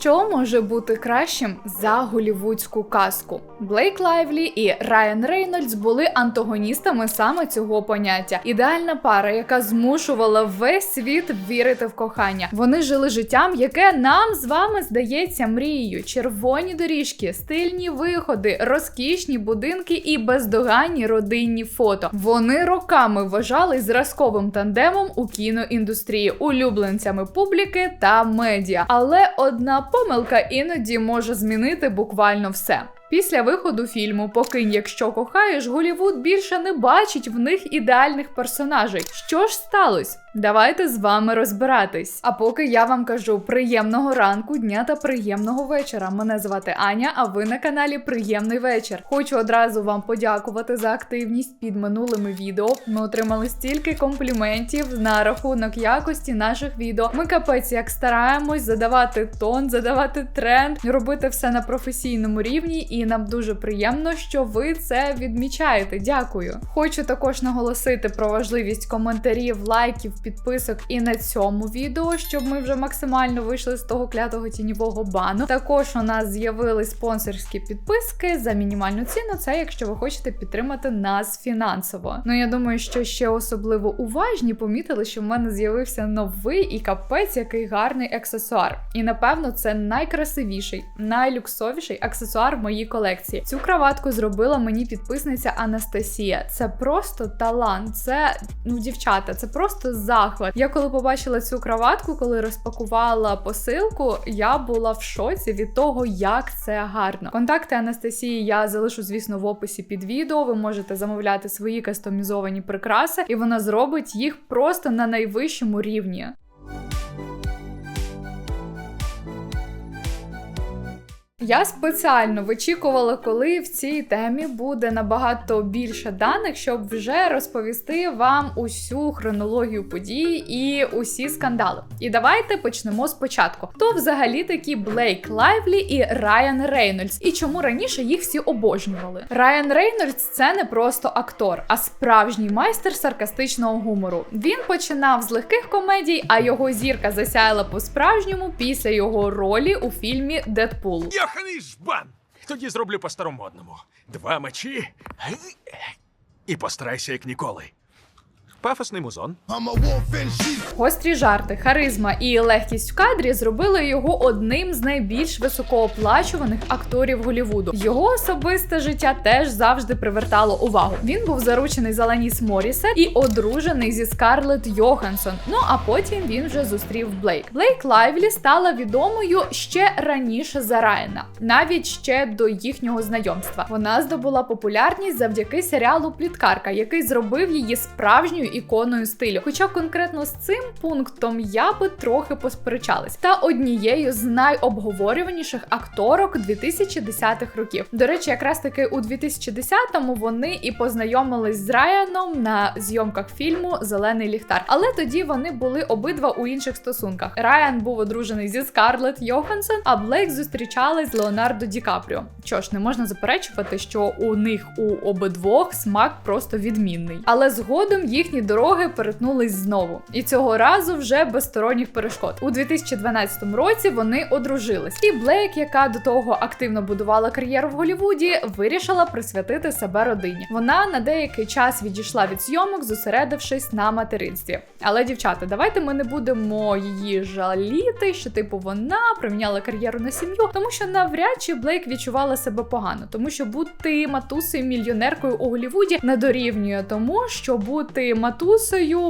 Що може бути кращим за голівудську казку? Блейк Лайвлі і Райан Рейнольдс були антагоністами саме цього поняття. Ідеальна пара, яка змушувала весь світ вірити в кохання. Вони жили життям, яке нам з вами здається мрією. Червоні доріжки, стильні виходи, розкішні будинки і бездоганні родинні фото. Вони роками вважали зразковим тандемом у кіноіндустрії, улюбленцями публіки та медіа. Але одна помилка іноді може змінити буквально все. Після виходу фільму Покинь, якщо кохаєш, Голівуд більше не бачить в них ідеальних персонажей. Що ж сталося? Давайте з вами розбиратись. А поки я вам кажу приємного ранку, дня та приємного вечора. Мене звати Аня, а ви на каналі Приємний вечір. Хочу одразу вам подякувати за активність під минулими відео. Ми отримали стільки компліментів на рахунок якості наших відео. Ми капець як стараємось задавати тон, задавати тренд, робити все на професійному рівні, і нам дуже приємно, що ви це відмічаєте. Дякую. Хочу також наголосити про важливість коментарів, лайків підписок і на цьому відео, щоб ми вже максимально вийшли з того клятого тіньового бану. Також у нас з'явились спонсорські підписки за мінімальну ціну. Це якщо ви хочете підтримати нас фінансово. Ну я думаю, що ще особливо уважні помітили, що в мене з'явився новий і капець, який гарний аксесуар. І напевно це найкрасивіший, найлюксовіший аксесуар в моїй колекції. Цю краватку зробила мені підписниця Анастасія. Це просто талант. Це ну, дівчата, це просто захват. Я коли побачила цю краватку, коли розпакувала посилку, я була в шоці від того, як це гарно. Контакти Анастасії я залишу, звісно, в описі під відео. Ви можете замовляти свої кастомізовані прикраси, і вона зробить їх просто на найвищому рівні. Я спеціально вичікувала, коли в цій темі буде набагато більше даних, щоб вже розповісти вам усю хронологію подій і усі скандали. І давайте почнемо спочатку. Хто взагалі такі Блейк Лайвлі і Райан Рейнольдс, і чому раніше їх всі обожнювали? Райан Рейнольдс це не просто актор, а справжній майстер саркастичного гумору. Він починав з легких комедій, а його зірка засяяла по-справжньому після його ролі у фільмі Дедпул. Йоханий жбан! Тоді зроблю по-старомодному. Два мечі. І постарайся, як ніколи. Пафосний музон. Гострі жарти, харизма і легкість в кадрі зробили його одним з найбільш високооплачуваних акторів Голівуду. Його особисте життя теж завжди привертало увагу. Він був заручений за Ланіс Морісе і одружений зі Скарлетт Йоханссон. Ну а потім він вже зустрів Блейк. Блейк Лайвлі стала відомою ще раніше за Райана, навіть ще до їхнього знайомства. Вона здобула популярність завдяки серіалу Пліткарка, який зробив її справжньою іконою стилю. Хоча конкретно з цим пунктом я би трохи посперечалась. Та однією з найобговорюваніших акторок 2010-х років. До речі, якраз таки у 2010-му вони і познайомились з Райаном на зйомках фільму Зелений ліхтар. Але тоді вони були обидва у інших стосунках. Райан був одружений зі Скарлетт Йоханссон, а Блейк зустрічалась з Леонардо Ді Капріо. Що ж, не можна заперечувати, що у них у обидвох смак просто відмінний. Але згодом їхні дороги перетнулись знову. І цього разу вже без сторонніх перешкод. У 2012 році вони одружились. І Блейк, яка до того активно будувала кар'єру в Голлівуді, вирішила присвятити себе родині. Вона на деякий час відійшла від зйомок, зосередившись на материнстві. Але, дівчата, давайте ми не будемо її жаліти, що типу вона приміняла кар'єру на сім'ю, тому що навряд чи Блейк відчувала себе погано, тому що бути матусею мільйонеркою у Голлівуді не дорівнює тому, що бути матусею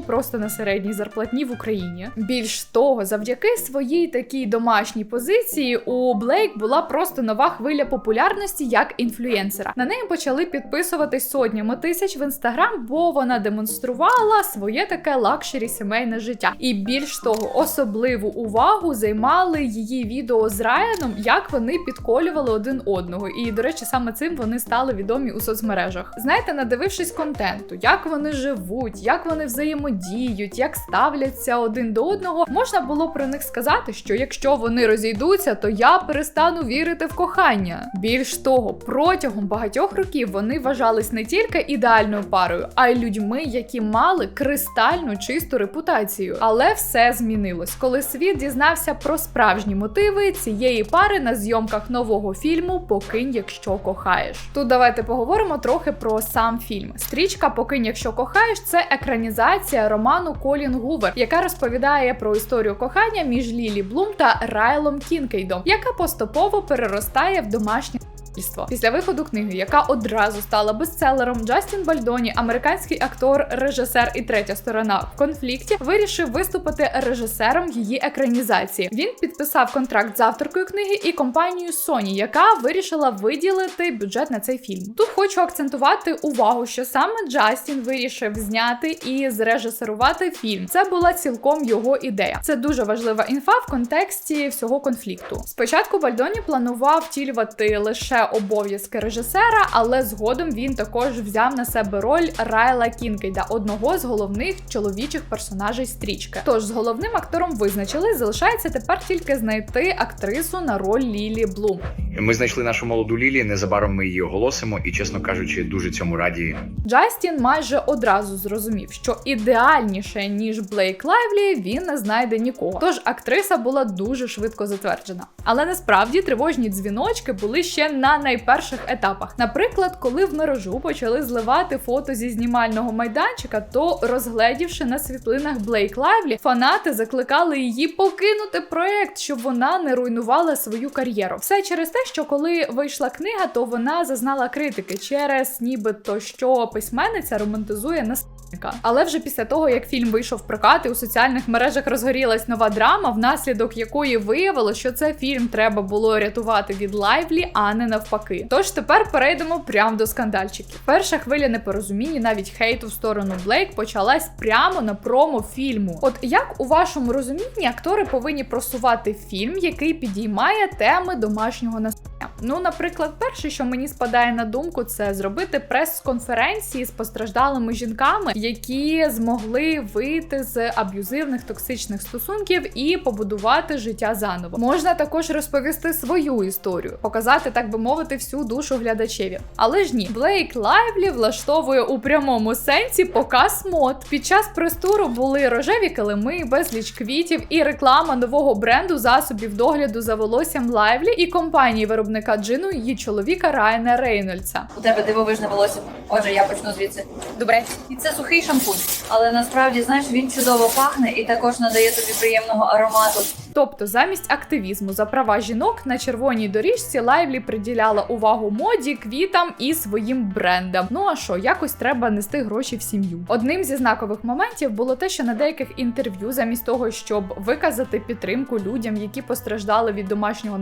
просто на середній зарплатні в Україні. Більш того, завдяки своїй такій домашній позиції у Блейк була просто нова хвиля популярності як інфлюенсера. На неї почали підписуватись сотнями тисяч в інстаграм, бо вона демонструвала своє таке лакшері сімейне життя. І більш того, особливу увагу займали її відео з Райаном, як вони підколювали один одного. І до речі, саме цим вони стали відомі у соцмережах. Знаєте, надивившись контенту, як вони живуть, як вони взаємодіють, як ставляться один до одного, можна було про них сказати, що якщо вони розійдуться, то я перестану вірити в кохання. Більш того, протягом багатьох років вони вважались не тільки ідеальною парою, а й людьми, які мали кристально чисту репутацію. Але все змінилось, коли світ дізнався про справжні мотиви цієї пари на зйомках нового фільму Покинь, якщо кохаєш. Тут давайте поговоримо трохи про сам фільм. Стрічка Покинь, якщо кохаєш це екранізація роману Колін Гувер, яка розповідає про історію кохання між Лілі Блум та Райлом Кінкейдом, яка поступово переростає в домашнє. Суспільство. Після виходу книги, яка одразу стала бестселером, Джастін Бальдоні, американський актор, режисер і третя сторона в конфлікті, вирішив виступити режисером її екранізації. Він підписав контракт з авторкою книги і компанією Sony, яка вирішила виділити бюджет на цей фільм. Тут хочу акцентувати увагу, що саме Джастін вирішив зняти і зрежисерувати фільм. Це була цілком його ідея. Це дуже важлива інфа в контексті всього конфлікту. Спочатку Бальдоні планував втілювати лише обов'язки режисера, але згодом він також взяв на себе роль Райла Кінкейда, одного з головних чоловічих персонажей стрічки. Тож з головним актором визначили, залишається тепер тільки знайти актрису на роль Лілі Блум. Ми знайшли нашу молоду Лілі. Незабаром ми її оголосимо, і чесно кажучи, дуже цьому раді. Джастін майже одразу зрозумів, що ідеальніше ніж Блейк Лайвлі він не знайде нікого. Тож актриса була дуже швидко затверджена. Але насправді тривожні дзвіночки були ще на найперших етапах. Наприклад, коли в мережу почали зливати фото зі знімального майданчика, то розгледівши на світлинах Блейк Лайвлі, фанати закликали її покинути проект, щоб вона не руйнувала свою кар'єру. Все через те, що коли вийшла книга, то вона зазнала критики через нібито що письменниця романтизує насильника. Але вже після того, як фільм вийшов в прокат і у соціальних мережах розгорілась нова драма, внаслідок якої виявилось, що це фільм треба було рятувати від лайвлі, а не навпаки. Тож тепер перейдемо прямо до скандальчиків. Перша хвиля непорозумінь, навіть хейту в сторону Блейк почалась прямо на промо фільму. От як у вашому розумінні актори повинні просувати фільм, який підіймає теми домашнього насильства? Ну, наприклад, перше, що мені спадає на думку, це зробити прес-конференції з постраждалими жінками, які змогли вийти з аб'юзивних токсичних стосунків і побудувати життя заново. Можна також розповісти свою історію, показати, так би мовити, всю душу глядачеві. Але ж ні, Блейк Лайвлі влаштовує у прямому сенсі показ мод. Під час прес-туру були рожеві килими, безліч квітів і реклама нового бренду засобів догляду за волоссям Лайвлі і компанії виробника джину її чоловіка Райана Рейнольдса. У тебе дивовижне волосся. Отже, я почну звідси. Добре. І це сухий шампунь. Але насправді, знаєш, він чудово пахне і також надає тобі приємного аромату. Тобто, замість активізму за права жінок на червоній доріжці Лайвлі приділяла увагу моді, квітам і своїм брендам. Ну а що, якось треба нести гроші в сім'ю. Одним зі знакових моментів було те, що на деяких інтерв'ю, замість того, щоб виказати підтримку людям, які постраждали від домашнього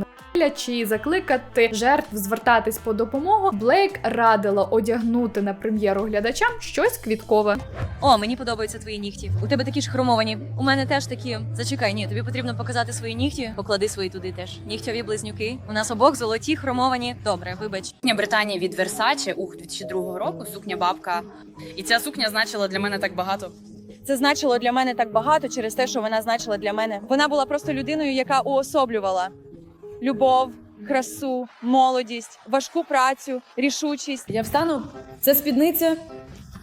чи закликати жертв звертатись по допомогу, Блейк радила одягнути на прем'єру глядачам щось квіткове. О, мені подобаються твої нігті. У тебе такі ж хромовані. У мене теж такі. Зачекай, ні, тобі потрібно показати свої нігті. Поклади свої туди теж. Нігтьові близнюки. У нас обох золоті, хромовані. Добре, вибач. Сукня Британії від Versace, ух, 2002 року, сукня бабка. І ця сукня значила для мене так багато. Це значило для мене так багато через те, що вона значила для мене. Вона була просто людиною, яка уособлювала любов, красу, молодість, важку працю, рішучість. Я встану. Це спідниця.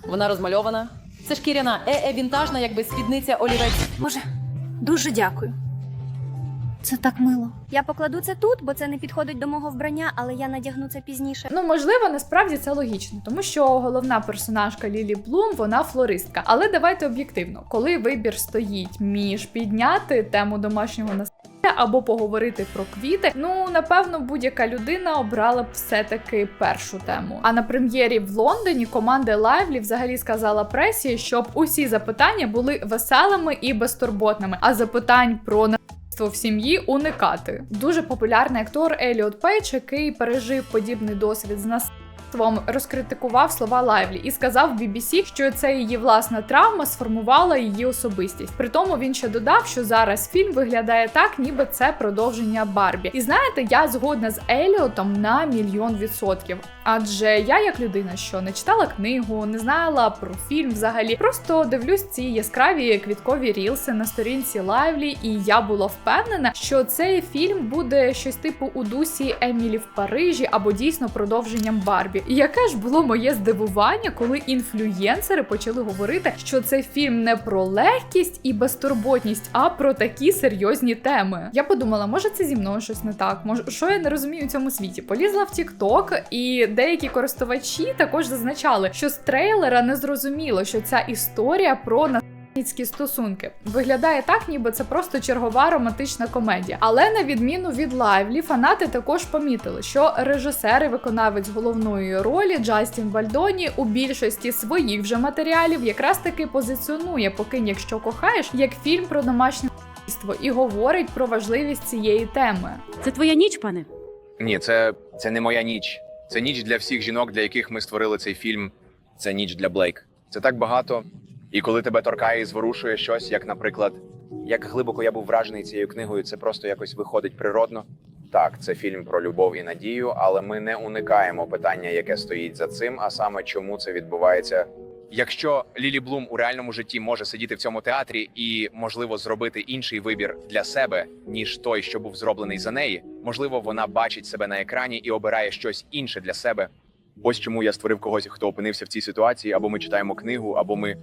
Вона розмальована. Це шкіряна, е-е вінтажна, якби спідниця олівець. Боже, дуже дякую. Це так мило. Я покладу це тут, бо це не підходить до мого вбрання, але я надягну це пізніше. Ну, можливо, насправді це логічно, тому що головна персонажка Лілі Блум вона флористка. Але давайте об'єктивно, коли вибір стоїть між підняти тему домашнього насилля або поговорити про квіти, ну напевно, будь-яка людина обрала б все-таки першу тему. А на прем'єрі в Лондоні команда Лайвлі взагалі сказала пресі, щоб усі запитання були веселими і безтурботними, а запитань про в сім'ї уникати. Дуже популярний актор Еліот Пейдж, який пережив подібний досвід з нас. Твом розкритикував слова Лайвлі і сказав BBC, що це її власна травма сформувала її особистість. При тому він ще додав, що зараз фільм виглядає так, ніби це продовження Барбі. І знаєте, я згодна з Еліотом на мільйон відсотків. Адже я, як людина, що не читала книгу, не знала про фільм взагалі, просто дивлюсь ці яскраві квіткові рілси на сторінці Лайвлі, і я була впевнена, що цей фільм буде щось типу у дусі Емілі в Парижі або дійсно продовженням Барбі. І яке ж було моє здивування, коли інфлюєнсери почали говорити, що цей фільм не про легкість і безтурботність, а про такі серйозні теми. Я подумала, може це зі мною щось не так, може, що я не розумію у цьому світі. Полізла в TikTok, і деякі користувачі також зазначали, що з трейлера не зрозуміло, що ця історія про Ніцькі стосунки виглядає так, ніби це просто чергова романтична комедія. Але на відміну від Лайвлі, фанати також помітили, що режисер і виконавець головної ролі Джастін Бальдоні у більшості своїх вже матеріалів якраз таки позиціонує «Покинь, якщо кохаєш як фільм про домашнє і говорить про важливість цієї теми. Це твоя ніч, пане? Ні, це, це не моя ніч. Це ніч для всіх жінок, для яких ми створили цей фільм. Це ніч для Блейк. Це так багато. І коли тебе торкає і зворушує щось, як, наприклад, як глибоко я був вражений цією книгою, це просто якось виходить природно. Так, це фільм про любов і надію, але ми не уникаємо питання, яке стоїть за цим, а саме чому це відбувається. Якщо Лілі Блум у реальному житті може сидіти в цьому театрі і можливо зробити інший вибір для себе, ніж той, що був зроблений за неї, можливо, вона бачить себе на екрані і обирає щось інше для себе. Ось чому я створив когось, хто опинився в цій ситуації, або ми читаємо книгу, або ми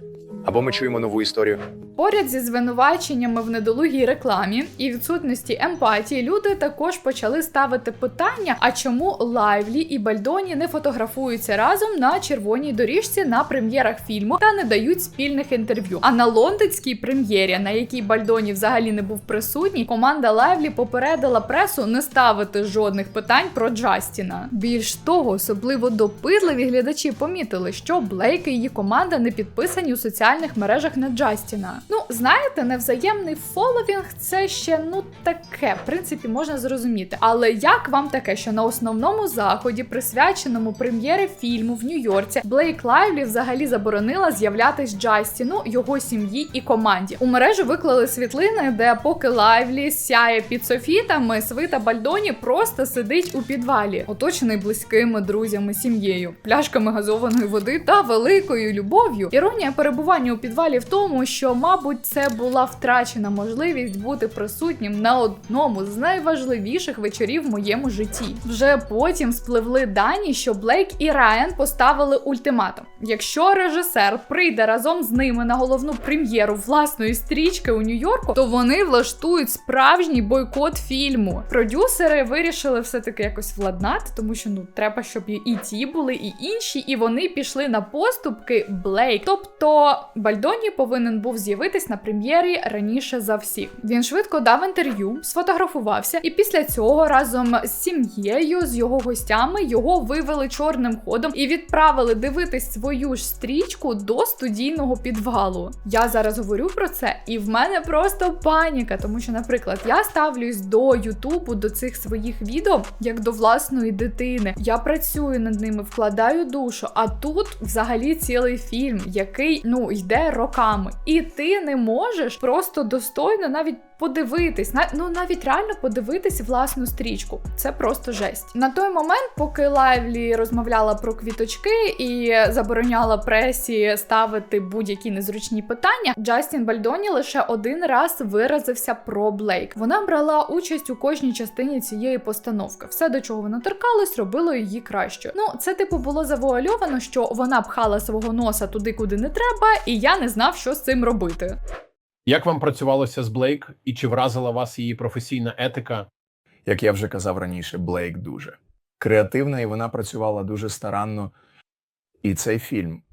або ми чуємо нову історію. Поряд зі звинуваченнями в недолугій рекламі і відсутності емпатії, люди також почали ставити питання: а чому Лайвлі і Бальдоні не фотографуються разом на червоній доріжці на прем'єрах фільму та не дають спільних інтерв'ю? А на лондонській прем'єрі, на якій Бальдоні взагалі не був присутній, команда Лайвлі попередила пресу не ставити жодних питань про Джастіна. Більш того, особливо допитливі глядачі помітили, що Блейк і її команда не підписані у соціальних мережах на Джастіна. Ну, знаєте, невзаємний фоловінг це ще ну таке, в принципі, можна зрозуміти. Але як вам таке, що на основному заході, присвяченому прем'єри фільму в Нью-Йорці, Блейк Лайвлі взагалі заборонила з'являтись Джастіну, його сім'ї і команді. У мережу виклали світлини, де поки Лайвлі сяє під софітами, свита Бальдоні просто сидить у підвалі, оточений близькими друзями, сім'єю, пляшками газованої води та великою любов'ю. Іронія перебування у підвалі в тому, що, мабуть, це була втрачена можливість бути присутнім на одному з найважливіших вечорів в моєму житті. Вже потім спливли дані, що Блейк і Райан поставили ультиматум: якщо режисер прийде разом з ними на головну прем'єру власної стрічки у Нью-Йорку, то вони влаштують справжній бойкот фільму. Продюсери вирішили все-таки якось владнати, тому що ну треба, щоб і ті були, і інші, і вони пішли на поступки Блейк. Тобто Бальдоні повинен був з'явитись на прем'єрі раніше за всіх. Він швидко дав інтерв'ю, сфотографувався, і після цього разом з сім'єю, з його гостями, його вивели чорним ходом і відправили дивитись свою ж стрічку до студійного підвалу. Я зараз говорю про це, і в мене просто паніка, тому що, наприклад, я ставлюсь до Ютубу, до цих своїх відео як до власної дитини. Я працюю над ними, вкладаю душу. А тут взагалі цілий фільм, який ну йде роками, і ти не можеш просто достойно навіть. Подивитись, ну навіть реально подивитись власну стрічку. Це просто жесть. На той момент, поки Лайвлі розмовляла про квіточки і забороняла пресі ставити будь-які незручні питання, Джастін Бальдоні лише один раз виразився про Блейк. Вона брала участь у кожній частині цієї постановки. Все, до чого вона торкалась, робило її кращою. Ну, це типу було завуальовано, що вона пхала свого носа туди, куди не треба, і я не знав, що з цим робити. Як вам працювалося з Блейк, і чи вразила вас її професійна етика? Як я вже казав раніше, Блейк дуже креативна, і вона працювала дуже старанно. І цей фільм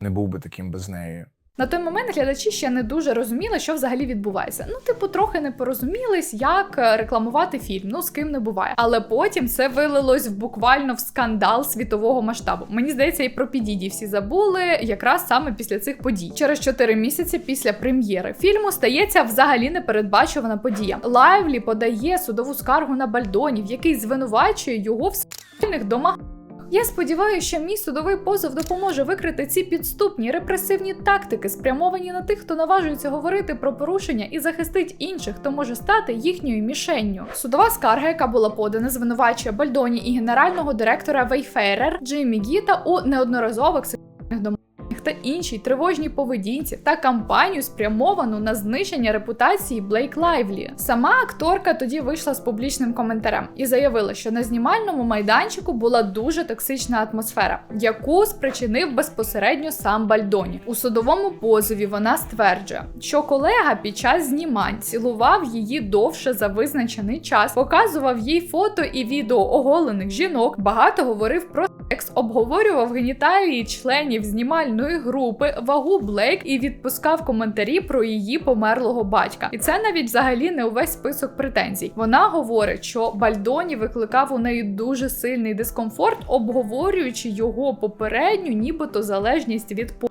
не був би таким без неї. На той момент глядачі ще не дуже розуміли, що взагалі відбувається. Ну, типу, трохи не порозумілись, як е, рекламувати фільм. Ну з ким не буває. Але потім це вилилось в буквально в скандал світового масштабу. Мені здається, і про підіді всі забули якраз саме після цих подій. Через 4 місяці після прем'єри фільму стається взагалі непередбачувана подія. Лайвлі подає судову скаргу на Бальдонів, який звинувачує його в спільних домах. Я сподіваюся, що мій судовий позов допоможе викрити ці підступні репресивні тактики, спрямовані на тих, хто наважується говорити про порушення і захистить інших, хто може стати їхньою мішенню. Судова скарга, яка була подана, звинувачує Бальдоні і генерального директора Вейферер Джеймі Гіта у неодноразових сексуальних домашніх та іншій тривожній поведінці та кампанію, спрямовану на знищення репутації Блейк Лайвлі. Сама акторка тоді вийшла з публічним коментарем і заявила, що на знімальному майданчику була дуже токсична атмосфера, яку спричинив безпосередньо сам Бальдоні. У судовому позові вона стверджує, що колега під час знімань цілував її довше за визначений час, показував їй фото і відео оголених жінок, багато говорив про секс, обговорював геніталії членів знімальної групи, вагу Блейк і відпускав коментарі про її померлого батька. І це навіть взагалі не увесь список претензій. Вона говорить, що Бальдоні викликав у неї дуже сильний дискомфорт, обговорюючи його попередню, нібито залежність від по.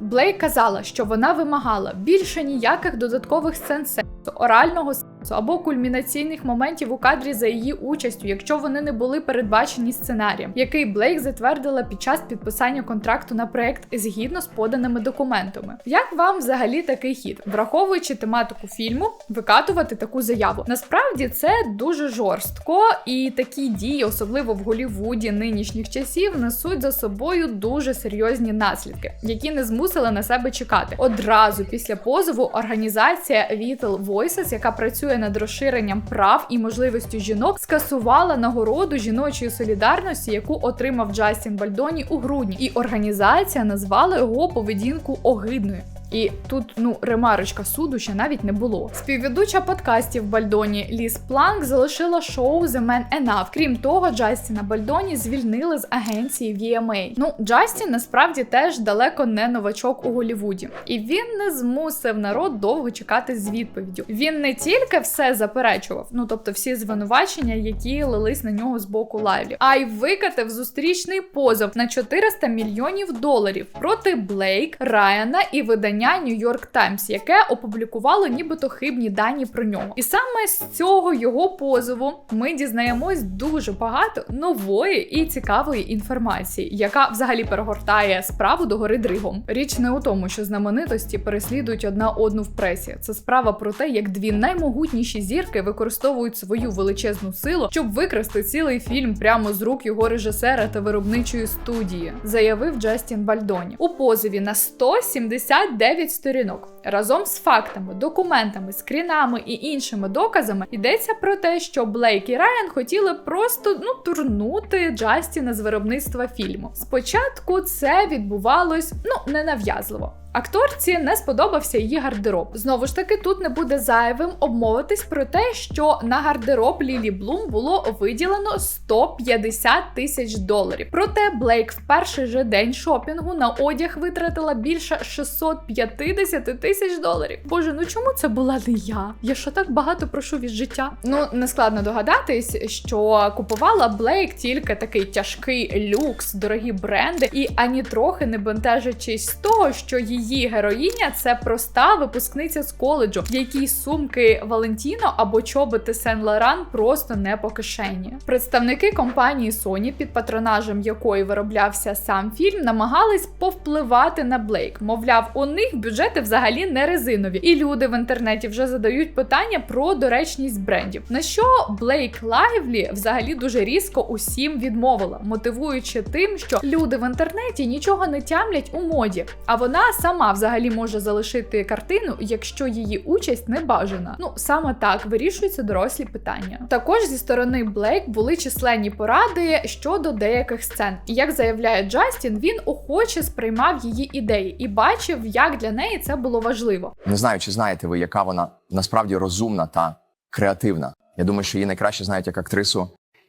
Блейк казала, що вона вимагала більше ніяких додаткових сцен сексу, орального сексу або кульмінаційних моментів у кадрі за її участю, якщо вони не були передбачені сценарієм, який Блейк затвердила під час підписання контракту на проект згідно з поданими документами. Як вам взагалі такий хід, враховуючи тематику фільму, викатувати таку заяву? Насправді це дуже жорстко, і такі дії, особливо в Голівуді нинішніх часів, несуть за собою дуже серйозні наслідки, які не змусили на себе чекати. Одразу після позову організація Vital Voices, яка працює над розширенням прав і можливістю жінок, скасувала нагороду жіночої солідарності, яку отримав Джастін Бальдоні у грудні, і організація назвала його поведінку огидною. І тут ну ремарочка суду ще навіть не було. Співведуча подкастів Бальдоні Ліс Планк залишила шоу The Man Enough. Крім того, Джастіна Бальдоні звільнили з агенції VMA. Ну, Джастін насправді теж далеко не новачок у Голівуді, і він не змусив народ довго чекати з відповіддю. Він не тільки все заперечував, ну тобто всі звинувачення, які лились на нього з боку лайвлі, а й викатив зустрічний позов на 400 мільйонів доларів проти Блейк, Райана і видання New York Times, яке опублікувало нібито хибні дані про нього. І саме з цього його позову ми дізнаємось дуже багато нової і цікавої інформації, яка взагалі перегортає справу до гори дригом. Річ не у тому, що знаменитості переслідують одна одну в пресі. Це справа про те, як дві наймогутніші зірки використовують свою величезну силу, щоб викрасти цілий фільм прямо з рук його режисера та виробничої студії, заявив Джастін Бальдоні у позові на 179 сторінок. Разом з фактами, документами, скрінами і іншими доказами йдеться про те, що Блейк і Райан хотіли просто ну турнути Джастіна з виробництва фільму. Спочатку це відбувалось ну ненав'язливо. Акторці не сподобався її гардероб. Знову ж таки, тут не буде зайвим обмовитись про те, що на гардероб Лілі Блум було виділено 150 тисяч доларів. Проте Блейк в перший же день шопінгу на одяг витратила більше 650 тисяч доларів. Боже, ну чому це була не я? Я що так багато прошу від життя? Ну не складно догадатись, що купувала Блейк тільки такий тяжкий люкс, дорогі бренди, і ані трохи не бентежачись з того, що її героїня це проста випускниця з коледжу, якій сумки Валентіно або чоботи Сен Лоран просто не по кишені. Представники компанії Sony, під патронажем якої вироблявся сам фільм, намагались повпливати на Блейк. Мовляв, у них бюджети взагалі не резинові, і люди в інтернеті вже задають питання про доречність брендів. На що Блейк Лайвлі взагалі дуже різко усім відмовила, мотивуючи тим, що люди в інтернеті нічого не тямлять у моді, а вона сама взагалі може залишити картину, якщо її участь не бажана. Ну саме так вирішуються дорослі питання. Також зі сторони Блейк були численні поради щодо деяких сцен. І як заявляє Джастін, він охоче сприймав її ідеї і бачив, як для неї це було важливо. Не знаю, чи знаєте ви, яка вона насправді розумна та креативна. Я думаю, що її найкраще знають як актрису,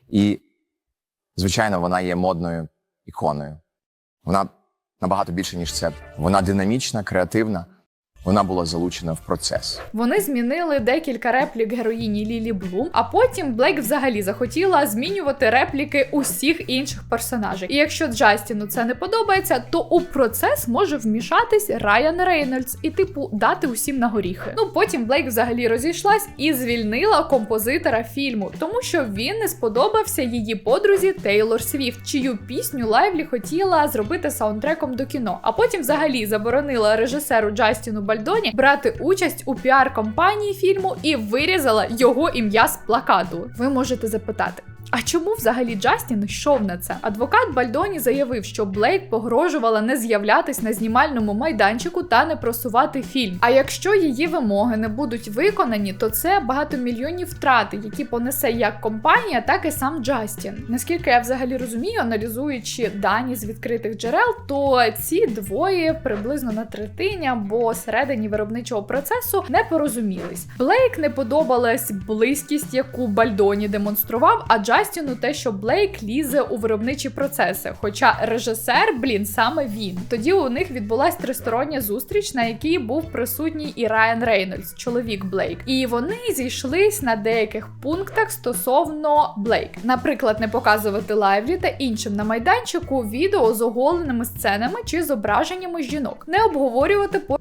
і, звичайно, вона є модною іконою. Вона набагато більше, ніж це. Вона динамічна, креативна Вона була залучена в процес. Вони змінили декілька реплік героїні Лілі Блум, а потім Блейк взагалі захотіла змінювати репліки усіх інших персонажів. І якщо Джастіну це не подобається, то у процес може вмішатись Райан Рейнольдс і, типу, дати усім на горіхи. Ну потім Блейк взагалі розійшлась і звільнила композитора фільму, тому що він не сподобався її подрузі Тейлор Свіфт, чию пісню Лайвлі хотіла зробити саундтреком до кіно. А потім взагалі заборонила режисеру Джастіну Бальдоні брати участь у піар-компанії фільму і вирізала його ім'я з плакату. Ви можете запитати. А чому взагалі Джастін йшов на це? Адвокат Бальдоні заявив, що Блейк погрожувала не з'являтись на знімальному майданчику та не просувати фільм. А якщо її вимоги не будуть виконані, то це багатомільйонні втрати, які понесе як компанія, так і сам Джастін. Наскільки я взагалі розумію, аналізуючи дані з відкритих джерел, то ці двоє приблизно на третині або середині виробничого процесу не порозумілись. Блейк не подобалась близькість, яку Бальдоні демонстрував, а Джастіну те, що Блейк лізе у виробничі процеси. Хоча режисер, блін, саме він. Тоді у них відбулась тристороння зустріч, на якій був присутній і Райан Рейнольдс, чоловік Блейк. І вони зійшлись на деяких пунктах стосовно Блейк. Наприклад, не показувати лайвлі та іншим на майданчику відео з оголеними сценами чи зображеннями жінок, не обговорювати по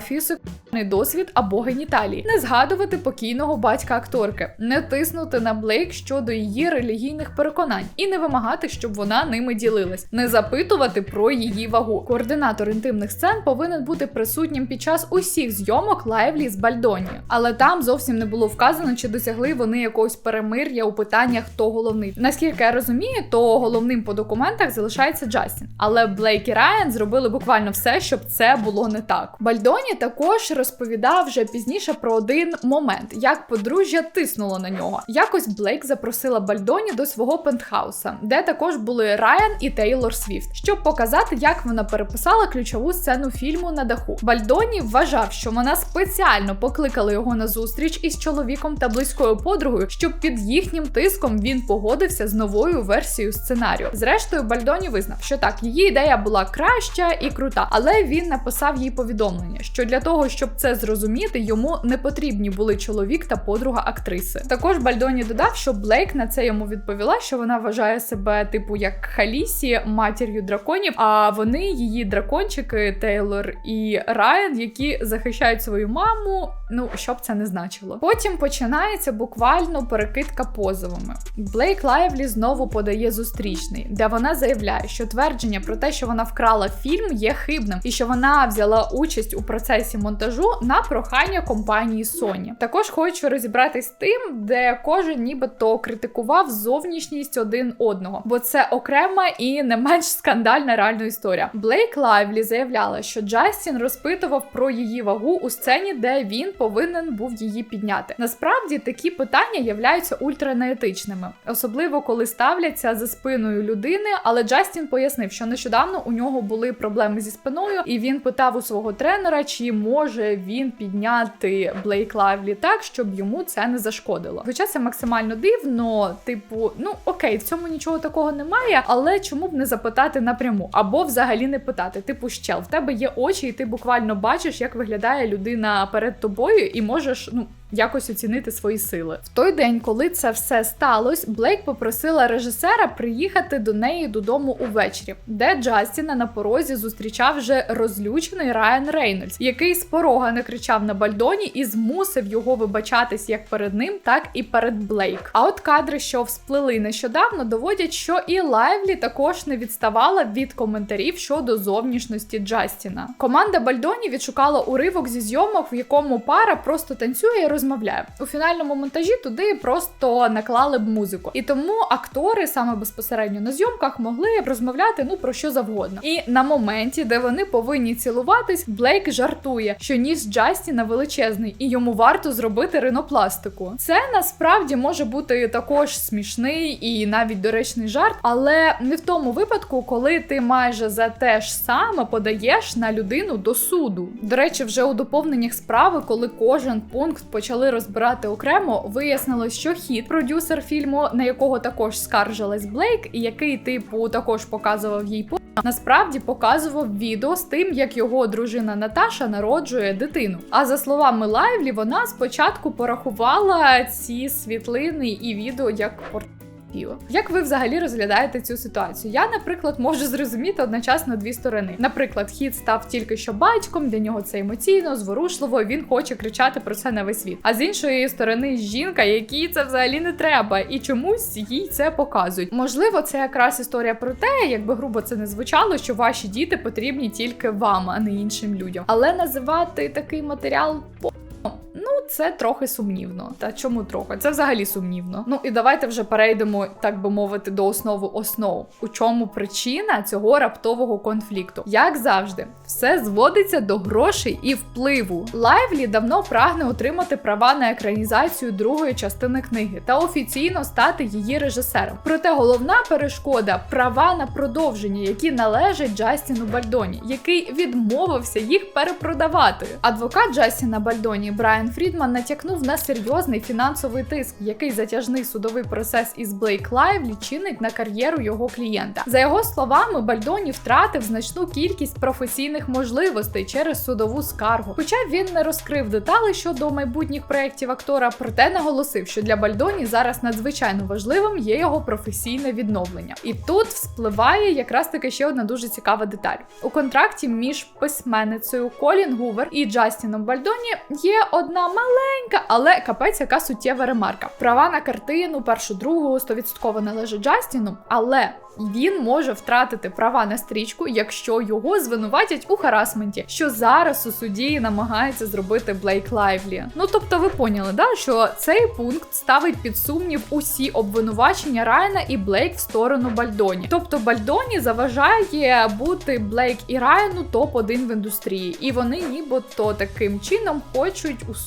сексуальний досвід або геніталії, не згадувати покійного батька акторки, не тиснути на Блейк щодо її релігійних переконань і не вимагати, щоб вона ними ділилась, не запитувати про її вагу. Координатор інтимних сцен повинен бути присутнім під час усіх зйомок лайвлі з Бальдоні, але там зовсім не було вказано, чи досягли вони якогось перемир'я у питаннях, хто головний. Наскільки я розумію, то головним по документах залишається Джастін, але Блейк і Райан зробили буквально все, щоб це було не так. Бальдоні також розповідав вже пізніше про один момент, як подружжя тиснуло на нього. Якось Блейк запросила Бальдоні до свого пентхауса, де також були Райан і Тейлор Свіфт, щоб показати, як вона переписала ключову сцену фільму на даху. Бальдоні вважав, що вона спеціально покликала його на зустріч із чоловіком та близькою подругою, щоб під їхнім тиском він погодився з новою версією сценарію. Зрештою, Бальдоні визнав, що так, її ідея була краща і крута, але він написав їй повідомлення, що для того, щоб це зрозуміти, йому не потрібні були чоловік та подруга актриси. Також Бальдоні додав, що Блейк на це йому відповіла, що вона вважає себе, типу, як Халісі, матір'ю драконів. А вони її дракончики Тейлор і Райан, які захищають свою маму. Ну, що б це не значило. Потім починається буквально перекидка позовами. Блейк Лайвлі знову подає зустрічний, де вона заявляє, що твердження про те, що вона вкрала фільм, є хибним, і що вона взяла участь у процесі монтажу на прохання компанії Sony. Також хочу розібратись тим, де кожен нібито критикував зовнішність один одного, бо це окрема і не менш скандальна реальна історія. Блейк Лайвлі заявляла, що Джастін розпитував про її вагу у сцені, де він повинен був її підняти. Насправді такі питання являються ультранеетичними, особливо коли ставляться за спиною людини. Але Джастін пояснив, що нещодавно у нього були проблеми зі спиною, і він питав у свого тренера, чи може він підняти Блейк Лайвлі так, щоб йому це не зашкодило. Хоча це максимально дивно, типу, ну окей, в цьому нічого такого немає, але чому б не запитати напряму, або взагалі не питати. Типу, щел, в тебе є очі, і ти буквально бачиш, як виглядає людина перед тобою, і можеш, ну. Якось оцінити свої сили в той день, коли це все сталося, Блейк попросила режисера приїхати до неї додому увечері, де Джастіна на порозі зустрічав вже розлючений Райан Рейнольдс, який з порога не кричав на бальдоні і змусив його вибачатись як перед ним, так і перед Блейк. А от кадри, що всплили нещодавно, доводять, що і Лайвлі також не відставала від коментарів щодо зовнішності Джастіна. Команда Бальдоні відшукала уривок зі зйомок, в якому пара просто танцює і розмовляє. У фінальному монтажі туди просто наклали б музику. І тому актори саме безпосередньо на зйомках могли розмовляти ну про що завгодно. І на моменті, де вони повинні цілуватись, Блейк жартує, що ніс Джастіна величезний, і йому варто зробити ринопластику. Це насправді може бути також смішний і навіть доречний жарт, але не в тому випадку, коли ти майже за те ж саме подаєш на людину до суду. До речі, вже у доповненнях справи, коли кожен пункт почали розбирати окремо, вияснилось, що хід продюсер фільму, на якого також скаржилась Блейк, і який типу також показував їй по. насправді показував відео з тим, як його дружина Наташа народжує дитину. А за словами Лайвлі, вона спочатку порахувала ці світлини і відео як портфоліо. Як ви взагалі розглядаєте цю ситуацію? Я, наприклад, можу зрозуміти одночасно дві сторони. Наприклад, хід став тільки що батьком, для нього це емоційно, зворушливо, він хоче кричати про це на весь світ. А з іншої сторони, жінка, якій це взагалі не треба, і чомусь їй це показують. Можливо, це якраз історія про те, якби грубо це не звучало, що ваші діти потрібні тільки вам, а не іншим людям. Але називати такий матеріал по. Ну, це трохи сумнівно. Та чому трохи? Це взагалі сумнівно. Ну і давайте вже перейдемо, так би мовити, до основи основ. У чому причина цього раптового конфлікту? Як завжди, все зводиться до грошей і впливу. Лайвлі давно прагне отримати права на екранізацію другої частини книги та офіційно стати її режисером. Проте головна перешкода права на продовження, які належать Джастіну Бальдоні, який відмовився їх перепродавати. Адвокат Джастіна Бальдоні Брайан Фрідман натякнув на серйозний фінансовий тиск, який затяжний судовий процес із Блейк Лайвлі чинить на кар'єру його клієнта. За його словами, Бальдоні втратив значну кількість професійних можливостей через судову скаргу. Хоча він не розкрив деталі щодо майбутніх проєктів актора, проте наголосив, що для Бальдоні зараз надзвичайно важливим є його професійне відновлення. І тут вспливає якраз таки ще одна дуже цікава деталь. У контракті між письменницею Колін Гувер і Джастіном Бальдоні є одна маленька, але капець, яка суттєва ремарка. Права на картину, першу другу, 100% належать Джастіну, але він може втратити права на стрічку, якщо його звинуватять у харасменті, що зараз у суді намагається зробити Блейк Лайвлі. Ну тобто, ви поняли, да, що цей пункт ставить під сумнів усі обвинувачення Райана і Блейк в сторону Бальдоні. Тобто Бальдоні заважає бути Блейк і Райану топ-1 в індустрії, і вони нібито таким чином хочуть усунути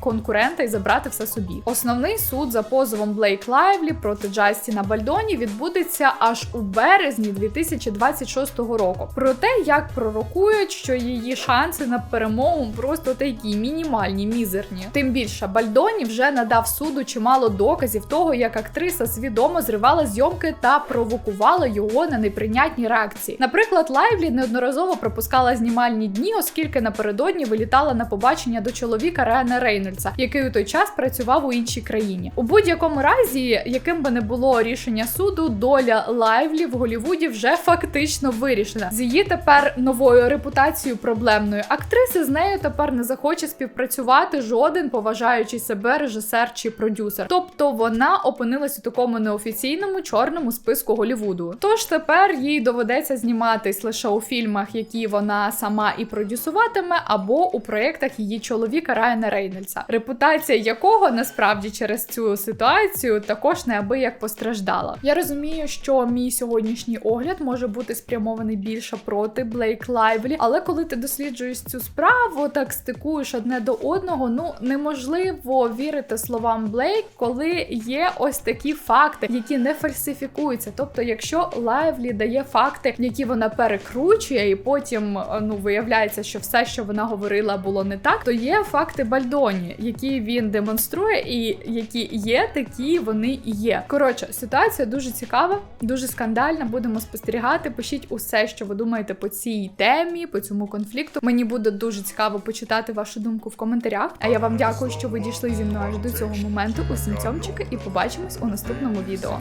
конкурента і забрати все собі. Основний суд за позовом Блейк Лайвлі проти Джастіна Бальдоні відбудеться аж у березні 2026 року. Проте, як пророкують, що її шанси на перемогу просто такі мінімальні, мізерні. Тим більше Бальдоні вже надав суду чимало доказів того, як актриса свідомо зривала зйомки та провокувала його на неприйнятні реакції. Наприклад, Лайвлі неодноразово пропускала знімальні дні, оскільки напередодні вилітала на побачення до чоловіка Райана Рейнольдса, який у той час працював у іншій країні. У будь-якому разі, яким би не було рішення суду, доля Лайвлі в Голівуді вже фактично вирішена. З її тепер новою репутацією проблемної актриси з нею тепер не захоче співпрацювати жоден поважаючий себе режисер чи продюсер. Тобто вона опинилась у такому неофіційному чорному списку Голівуду. Тож тепер їй доведеться зніматись лише у фільмах, які вона сама і продюсуватиме, або у проєктах її чоловіка Райана Рейнольдса, репутація якого насправді через цю ситуацію також неабияк постраждала. Я розумію, що мій сьогоднішній огляд може бути спрямований більше проти Блейк Лайвлі, але коли ти досліджуєш цю справу, так стикуєш одне до одного, ну неможливо вірити словам Блейк, коли є ось такі факти, які не фальсифікуються. Тобто, якщо Лайвлі дає факти, які вона перекручує, і потім ну виявляється, що все, що вона говорила, було не так, то є факти Бальдоні, які він демонструє, і які є, такі вони і є. Коротше, ситуація дуже цікава, дуже скандальна. Будемо спостерігати. Пишіть усе, що ви думаєте по цій темі, по цьому конфлікту. Мені буде дуже цікаво почитати вашу думку в коментарях. А я вам дякую, що ви дійшли зі мною аж до цього моменту. Усім цьомчики, і побачимось у наступному відео.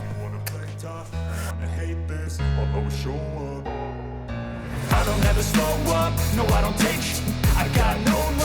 I don't ever slow up, no I don't take I got no love